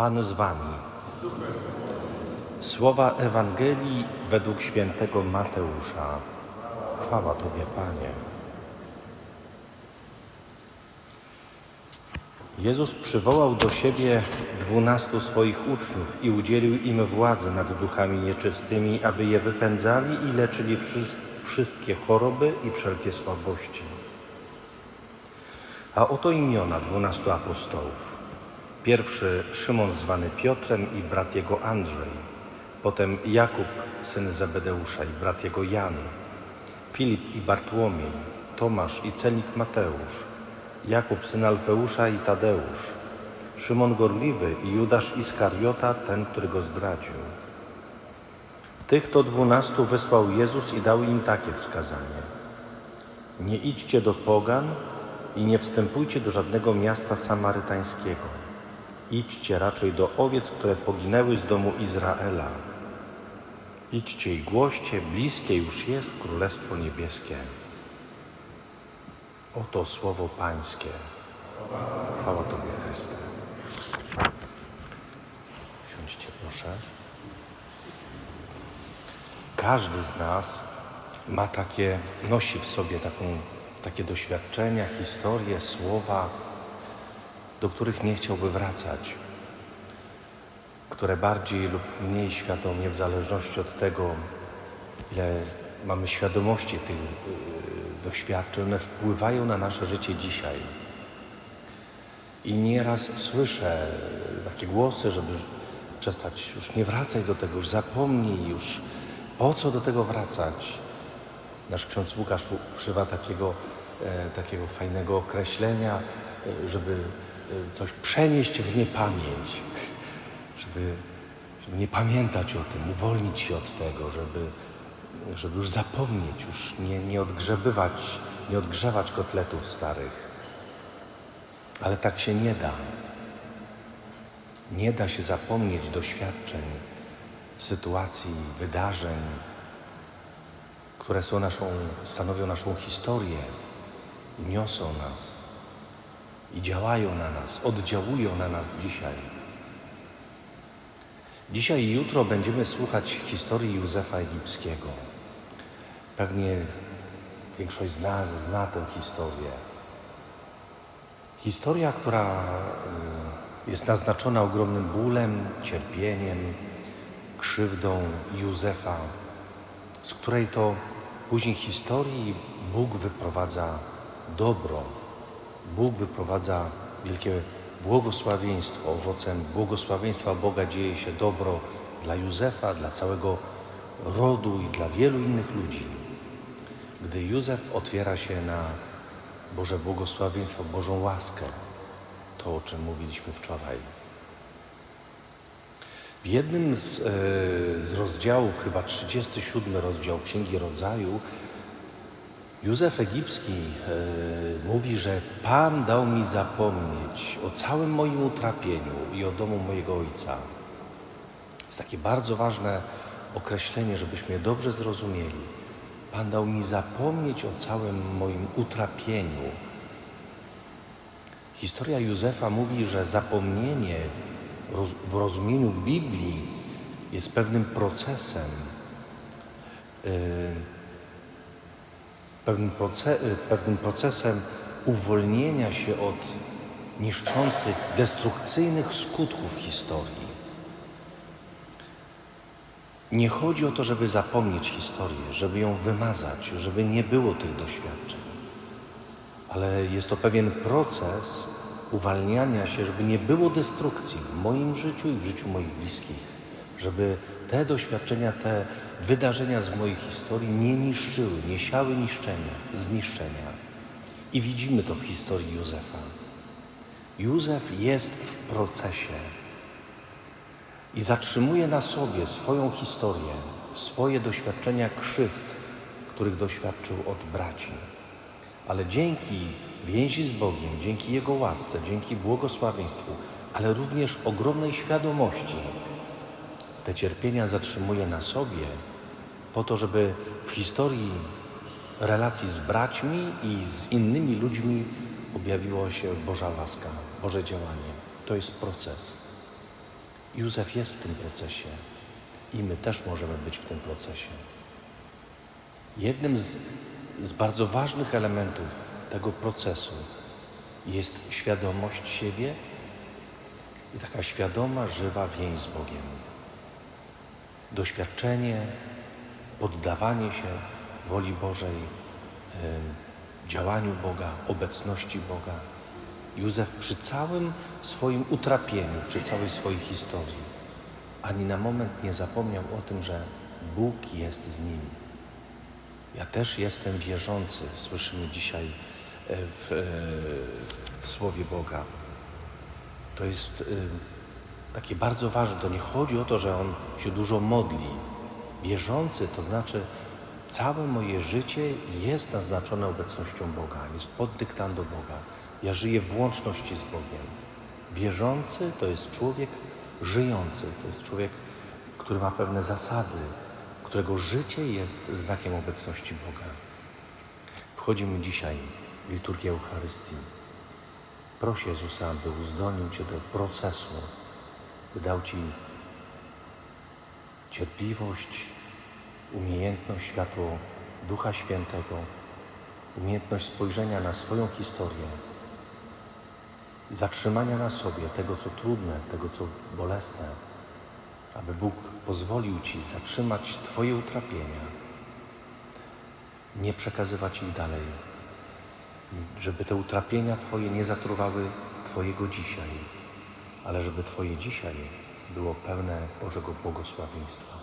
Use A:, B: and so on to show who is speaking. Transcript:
A: Pan z wami. Słowa Ewangelii według świętego Mateusza. Chwała Tobie, Panie. Jezus przywołał do siebie dwunastu swoich uczniów i udzielił im władzy nad duchami nieczystymi, aby je wypędzali i leczyli wszy- wszystkie choroby i wszelkie słabości. A oto imiona dwunastu apostołów. Pierwszy Szymon zwany Piotrem i brat jego Andrzej, potem Jakub, syn Zebedeusza i brat jego Jan, Filip i Bartłomiej, Tomasz i celnik Mateusz, Jakub syn Alfeusza i Tadeusz, Szymon Gorliwy i Judasz Iskariota, ten, który go zdradził. Tych to dwunastu wysłał Jezus i dał im takie wskazanie. Nie idźcie do pogan i nie wstępujcie do żadnego miasta samarytańskiego. Idźcie raczej do owiec, które poginęły z domu Izraela. Idźcie i głoście, bliskie już jest Królestwo Niebieskie. Oto słowo Pańskie. Chwała Tobie, Chryste. Siądźcie proszę. Każdy z nas ma takie, nosi w sobie taką, takie doświadczenia, historie, słowa, do których nie chciałby wracać, które bardziej lub mniej świadomie, w zależności od tego, ile mamy świadomości tych y, doświadczeń, one wpływają na nasze życie dzisiaj. I nieraz słyszę takie głosy, żeby przestać, już nie wracaj do tego, już zapomnij, już po co do tego wracać. Nasz ksiądz Łukasz używa takiego, e, takiego fajnego określenia, e, żeby coś przenieść w niepamięć, żeby, żeby nie pamiętać o tym, uwolnić się od tego, żeby, żeby już zapomnieć, już nie, nie odgrzebywać, nie odgrzewać kotletów starych. Ale tak się nie da. Nie da się zapomnieć doświadczeń, sytuacji, wydarzeń, które są naszą, stanowią naszą historię i niosą nas, i działają na nas, oddziałują na nas dzisiaj. Dzisiaj i jutro będziemy słuchać historii Józefa Egipskiego. Pewnie większość z nas zna tę historię. Historia, która y, jest naznaczona ogromnym bólem, cierpieniem, krzywdą Józefa, z której to później historii Bóg wyprowadza dobro. Bóg wyprowadza wielkie błogosławieństwo. Owocem błogosławieństwa Boga dzieje się dobro dla Józefa, dla całego rodu i dla wielu innych ludzi. Gdy Józef otwiera się na Boże błogosławieństwo, Bożą łaskę, to o czym mówiliśmy wczoraj. W jednym z, e, z rozdziałów, chyba 37 rozdział Księgi Rodzaju, Józef Egipski e, mówi, że Pan dał mi zapomnieć o całym moim utrapieniu i o domu mojego ojca. Jest takie bardzo ważne określenie, żebyśmy je dobrze zrozumieli. Pan dał mi zapomnieć o całym moim utrapieniu. Historia Józefa mówi, że zapomnienie w rozumieniu Biblii jest pewnym procesem, yy, pewnym, yy, pewnym procesem uwolnienia się od niszczących, destrukcyjnych skutków historii. Nie chodzi o to, żeby zapomnieć historię, żeby ją wymazać, żeby nie było tych doświadczeń, ale jest to pewien proces uwalniania się, żeby nie było destrukcji w moim życiu i w życiu moich bliskich, żeby te doświadczenia, te wydarzenia z mojej historii nie niszczyły, nie siały niszczenia, zniszczenia. I widzimy to w historii Józefa. Józef jest w procesie i zatrzymuje na sobie swoją historię, swoje doświadczenia krzywd, których doświadczył od braci. Ale dzięki więzi z Bogiem, dzięki Jego łasce, dzięki błogosławieństwu, ale również ogromnej świadomości, te cierpienia zatrzymuje na sobie po to, żeby w historii relacji z braćmi i z innymi ludźmi objawiła się Boża łaska, Boże działanie. To jest proces. Józef jest w tym procesie i my też możemy być w tym procesie. Jednym z, z bardzo ważnych elementów tego procesu jest świadomość siebie i taka świadoma, żywa więź z Bogiem. Doświadczenie, poddawanie się woli Bożej, działaniu Boga, obecności Boga. Józef przy całym swoim utrapieniu, przy całej swojej historii, ani na moment nie zapomniał o tym, że Bóg jest z nim. Ja też jestem wierzący, słyszymy dzisiaj e, w, e, w Słowie Boga. To jest takie bardzo ważne. To nie chodzi o to, że on się dużo modli. Wierzący to znaczy całe moje życie jest naznaczone obecnością Boga, jest pod dyktando Boga. Ja żyję w łączności z Bogiem. Wierzący to jest człowiek żyjący, to jest człowiek, który ma pewne zasady, którego życie jest znakiem obecności Boga. Wchodzimy dzisiaj w liturgię Eucharystii. Proś Jezusa, by uzdolnił Cię do procesu, dał Ci cierpliwość, umiejętność, światło Ducha Świętego, umiejętność spojrzenia na swoją historię zatrzymania na sobie tego, co trudne, tego, co bolesne, aby Bóg pozwolił Ci zatrzymać Twoje utrapienia, nie przekazywać ich dalej, żeby te utrapienia Twoje nie zatruwały Twojego dzisiaj, ale żeby Twoje dzisiaj było pełne Bożego błogosławieństwa.